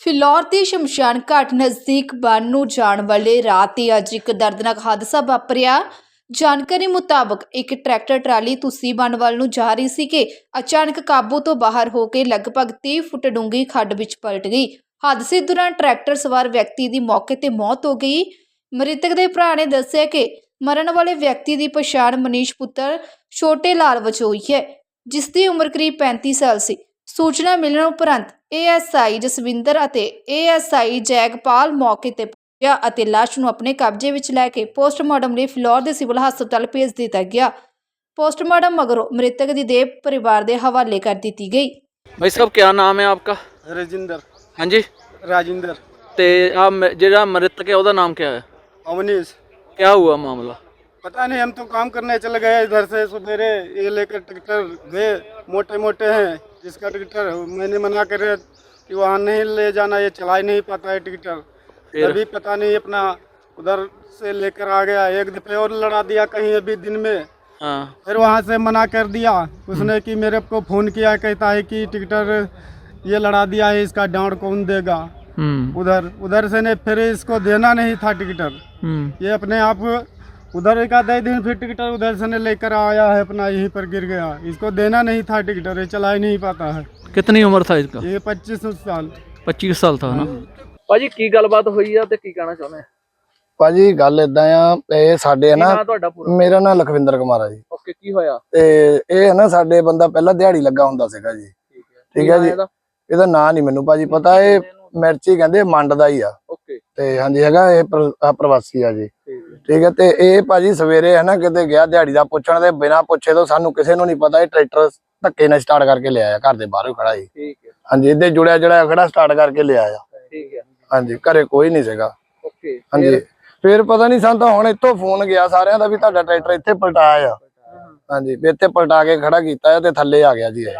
ਫਿਲੌਰ ਦੀ ਸ਼ਮਸ਼ਾਨ ਘਾਟ ਨਜ਼ਦੀਕ ਬਨ ਨੂੰ ਜਾਣ ਵਾਲੇ ਰਾਤ ਹੀ ਅੱਜ ਇੱਕ ਦਰਦਨਾਕ ਹਾਦਸਾ ਵਾਪਰਿਆ। ਜਾਣਕਾਰੀ ਮੁਤਾਬਕ ਇੱਕ ਟਰੈਕਟਰ ਟਰਾਲੀ ਤੁਸੀਂ ਬਨ ਵੱਲ ਨੂੰ ਜਾ ਰਹੀ ਸੀ ਕਿ ਅਚਾਨਕ ਕਾਬੂ ਤੋਂ ਬਾਹਰ ਹੋ ਕੇ ਲਗਭਗ 30 ਫੁੱਟ ਡੂੰਘੀ ਖੱਡ ਵਿੱਚ ਪਲਟ ਗਈ। ਹਾਦਸੇ ਦੌਰਾਨ ਟਰੈਕਟਰ ਸਵਾਰ ਵਿਅਕਤੀ ਦੀ ਮੌਕੇ ਤੇ ਮੌਤ ਹੋ ਗਈ। ਮ੍ਰਿਤਕ ਦੇ ਭਰਾ ਨੇ ਦੱਸਿਆ ਕਿ ਮਰਨ ਵਾਲੇ ਵਿਅਕਤੀ ਦੀ ਪਛਾਣ ਮਨੀਸ਼ ਪੁੱਤਰ ਛੋਟੇ ਲਾਲ ਵਜੋਂ ਹੋਈ ਹੈ, ਜਿਸ ਦੀ ਉਮਰ ਕਰੀਬ 35 ਸਾਲ ਸੀ। ਸੂਚਨਾ ਮਿਲਣ ਉਪਰੰਤ ਏਐਸਆਈ ਜਸਵਿੰਦਰ ਅਤੇ ਏਐਸਆਈ ਜੈਗਪਾਲ ਮੌਕੇ ਤੇ ਪਹੁੰਚਿਆ ਅਤੇ ਲਾਸ਼ ਨੂੰ ਆਪਣੇ ਕਬਜ਼ੇ ਵਿੱਚ ਲੈ ਕੇ ਪੋਸਟਮਾਰਟਮ ਲਈ ਫਲੋਰ ਦੇ ਸਿਵਲ ਹਸਪਤਾਲ ਭੇਜ ਦਿੱਤਾ ਗਿਆ ਪੋਸਟਮਾਰਟਮ ਮਗਰੋਂ ਮ੍ਰਿਤਕ ਦੀ ਦੇਹ ਪਰਿਵਾਰ ਦੇ ਹਵਾਲੇ ਕਰ ਦਿੱਤੀ ਗਈ भाई साहब क्या नाम है आपका राजिंदर हाँ जी राजिंदर ਤੇ ਆ ਜਿਹੜਾ ਮ੍ਰਿਤਕ ਹੈ ਉਹਦਾ ਨਾਮ ਕੀ ਹੈ अवनीश क्या हुआ मामला पता नहीं हम तो काम करने चले गए इधर से सवेरे ये लेकर ट्रैक्टर गए मोटे मोटे हैं जिसका ट्रैक्टर मैंने मना कर कि वहाँ नहीं ले जाना ये चला ही नहीं पाता है ट्रैक्टर फिर? तभी पता नहीं अपना उधर से लेकर आ गया एक दफे और लड़ा दिया कहीं अभी दिन में। हाँ। फिर वहाँ से मना कर दिया। उसने कि मेरे को फ़ोन किया कहता है कि ट्रैक्टर ये लड़ा दिया है इसका डाउन कौन देगा? हम्म। उधर उधर से ने फिर इसको देना नहीं था टिकटर। हम्म। ये अपने आप उधर एक आधे दिन फिर टिकटर उधर से ने लेकर आया है अपना यहीं पर गिर गया इसको देना नहीं था टिकटर ये चला ही नहीं पाता है कितनी उम्र था इसका ये पच्चीस साल 25 ਸਾਲ था ना ਭਾਜੀ ਕੀ ਗੱਲਬਾਤ ਹੋਈ ਆ ਤੇ ਕੀ ਕਹਿਣਾ ਚਾਹੁੰਦੇ ਭਾਜੀ ਗੱਲ ਇਦਾਂ ਆ ਇਹ ਸਾਡੇ ਆ ਕੀ ਨਾ ਨਾਂ ਤੁਹਾਡਾ ਪੂਰਾ ਮੇਰਾ ਨਾਮ ਲਖਵਿੰਦਰ ਕੁਮਾਰ ਆ ਜੀ ਓਕੇ ਕੀ ਹੋਇਆ ਤੇ ਇਹ ਹੈ ਨਾ ਸਾਡੇ ਬੰਦਾ ਪਹਿਲਾਂ ਦਿਹਾੜੀ ਲੱਗਾ ਹੁੰਦਾ ਸੀਗਾ ਜੀ ਠੀਕ ਹੈ ਠੀਕ ਹੈ ਜੀ ਇਹਦਾ ਨਾਂ ਨਹੀਂ ਮੈਨੂੰ ਭਾਜੀ ਪਤਾ ਇਹ ਮਿਰਚੀ ਕਹਿੰਦੇ ਮੰਡ ਦਾ ਹੀ ਆ ਓਕੇ ਤੇ ਹਾਂਜੀ ਹੈਗਾ ਇਹ ਪ੍ਰ- ਆਹ ਪ੍ਰਵਾਸੀ ਆ ਜੀ ਠੀਕ ਹੈ ਤੇ ਇਹ ਭਾਜੀ ਸਵੇਰੇ ਹੈ ਨਾ ਕਿਤੇ ਗਿਆ ਦਿਹਾੜੀ ਦਾ ਪੁੱਛਣ ਦੇ ਬਿਨਾ ਪੁੱਛੇ ਤੋਂ ਸਾਨੂੰ ਕਿਸੇ ਨੂੰ ਨਹੀਂ ਪਤਾ ਇਹ ਟਰੈਕਟਰ ਧੱਕੇ ਨਾਲ ਸਟਾਰਟ ਕਰਕੇ ਲਿਆਇਆ ਘਰ ਦੇ ਬਾਹਰੋਂ ਖੜਾ ਜੀ ਠੀਕ ਹੈ। ਹਾਂਜੀ ਇਹਦੇ ਜੁੜਿਆ ਜੁੜਿਆ ਖੜਾ ਸਟਾਰਟ ਕਰਕੇ ਲਿਆਇਆ। ਠੀਕ ਹੈ। ਹਾਂਜੀ ਘਰੇ ਕੋਈ ਨਹੀਂ ਸੀਗਾ। ਓਕੇ ਹਾਂਜੀ ਫਿਰ? ਪਤਾ ਨਹੀਂ ਸਾਨੂੰ ਤਾਂ ਹੁਣ ਇੱਥੋਂ ਫੋਨ ਗਿਆ ਸਾਰਿਆਂ ਦਾ ਵੀ ਤੁਹਾਡਾ ਟਰੈਕਟਰ ਇੱਥੇ ਪਲਟਾਇਆ ਆ ਹਾਂਜੀ ਵੀ ਇੱਥੇ ਪਲਟਾ ਕੇ ਖੜਾ ਕੀਤਾ ਹੈ ਤੇ ਥੱਲੇ ਆ ਗਿਆ ਜੀ ਇਹ।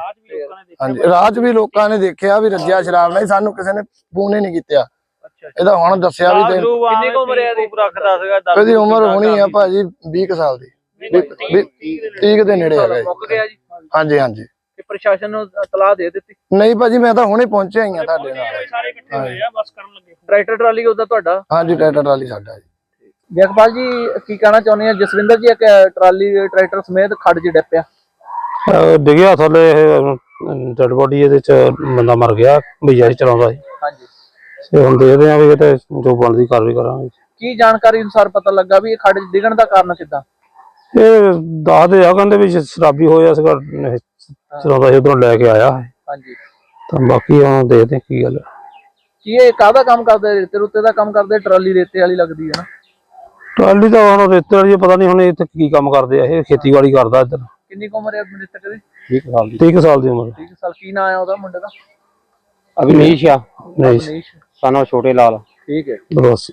ਹਾਂਜੀ 'ਚ ਵੀ ਲੋਕਾਂ ਨੇ ਦੇਖਿਆ ਵੀ ਰੱਜਿਆ ਸ਼ਰਾਬ ਨਾਲ ਸਾਨੂੰ ਕਿਸੇ ਨੇ ਫੋਨ ਹੀ ਨਹੀਂ ਕੀਤਾ। ਇਹਦਾ ਹੁਣ ਦੱਸਿਆ ਵੀ ਤੇ ਕਿੰਨੀ ਕੁ ਉਮਰ ਹੈ ਇਹਦੀ? ਰੱਖਦਾ ਸੀਗਾ ਇਹਦੀ ਉਮਰ ਹੋਣੀ ਆ ਭਾਜੀ 20 ਕੁ ਸਾਲ ਦੀ। 30 ਦੇ ਨੇੜੇ ਹੈਗਾ ਮੁੱਕ ਗਿਆ ਜੀ। ਹਾਂਜੀ ਹਾਂਜੀ। ਤੇ ਪ੍ਰਸ਼ਾਸਨ ਨੂੰ ਤਲਾਹ ਦੇ ਦਿੱਤੀ? ਨਹੀਂ ਭਾਜੀ ਮੈਂ ਤਾਂ ਹੁਣੇ ਪਹੁੰਚਿਆ ਹੀ ਆ ਤੁਹਾਡੇ ਨਾਲ। ਟਰੈਕਟਰ ਟਰਾਲੀ ਉਹਦਾ ਤੁਹਾਡਾ? ਹਾਂਜੀ ਟਰੈਕਟਰ ਟਰਾਲੀ ਸਾਡਾ ਜੀ। ਜਗਪਾਲ ਜੀ ਕੀ ਕਹਿਣਾ ਚਾਹੁੰਦੇ ਆ? ਜਸਵਿੰਦਰ ਜੀ ਇੱਕ ਟਰਾਲੀ ਟਰੈਕਟਰ ਸਮੇਤ ਖੱਡ 'ਚ ਡੱਪਿਆ ਡਿੱਗਿਆ ਥੱਲੇ ਇਹ ਡੈਡ ਬੋਡੀ ਇਹਦੇ ਚ ਬੰਦਾ ਮਰ ਗਿਆ ਭਈਆ ਚਲਾਉਂਦਾ ਸੀ। ਹਾਂਜੀ। ਤੇ ਹੁਣ ਦੇਖਦੇ ਆ ਵੀ ਇਹ ਤੇ ਜੋ ਬਣਦੀ ਕਾਰਵਾਈ ਕਰਾਂਗੇ। ਕੀ ਜਾਣਕਾਰੀ ਅਨੁਸਾਰ ਪਤਾ ਲੱਗਾ ਵੀ ਇਹ ਖੱਡ 'ਚ ਡਿੱਗਣ ਦਾ ਕਾਰਨ ਕਿੱਦਾਂ? ਇਹ ਦੱਸਦੇ ਆ ਕਹਿੰਦੇ ਵੀ ਸ਼ਰਾਬੀ ਹੋਇਆ ਸੀਗਾ ਇਹ ਚਲਾਉਂਦਾ ਸੀ ਉਧਰੋਂ ਲੈ ਕੇ ਆਇਆ। ਹੈ। ਹਾਂਜੀ। ਤਾਂ ਬਾਕੀ ਹੁਣ ਦੇਖਦੇ ਆ ਕੀ ਗੱਲ ਹੈ। ਕੀ ਇਹ ਕਾਹਦਾ ਕੰਮ ਕਰਦੇ? ਰੇਤੇ ਰੁੱਤੇ ਦਾ ਕੰਮ ਕਰਦੇ? ਟਰਾਲੀ ਰੇਤੇ ਵਾਲੀ ਲੱਗਦੀ ਹੈ ਨਾ? ਟਰਾਲੀ ਤਾਂ ਹੁਣ ਰੇਤੇ ਵਾਲੀ ਪਤਾ ਨਹੀਂ ਹੁਣ ਇੱਥੇ ਕੀ ਕੰਮ ਕਰਦੇ ਆ ਇਹ ਖੇਤੀਬਾੜੀ ਕਰਦਾ ਇੱਧਰ। ਕਿੰਨੀ ਕੁ ਉਮਰ ਹੈ ਮ੍ਰਿਤਕ ਦੀ? 20 ਸਾਲ ਦੀ। 30 ਸਾਲ ਦੀ ਉਮਰ। 30 ਸਾਲ ਕੀ ਨਾਂ ਹੈ ਉਹਦਾ ਮੁੰਡੇ ਦਾ? ਅਭਿਨੀਸ਼ ਆ। ਨਹੀਂ ਮਨੀਸ਼ ਸਾਨੂੰ ਛੋਟੇ ਲਾਲ। ਠੀਕ ਹੈ। ਬਰੋਸੀ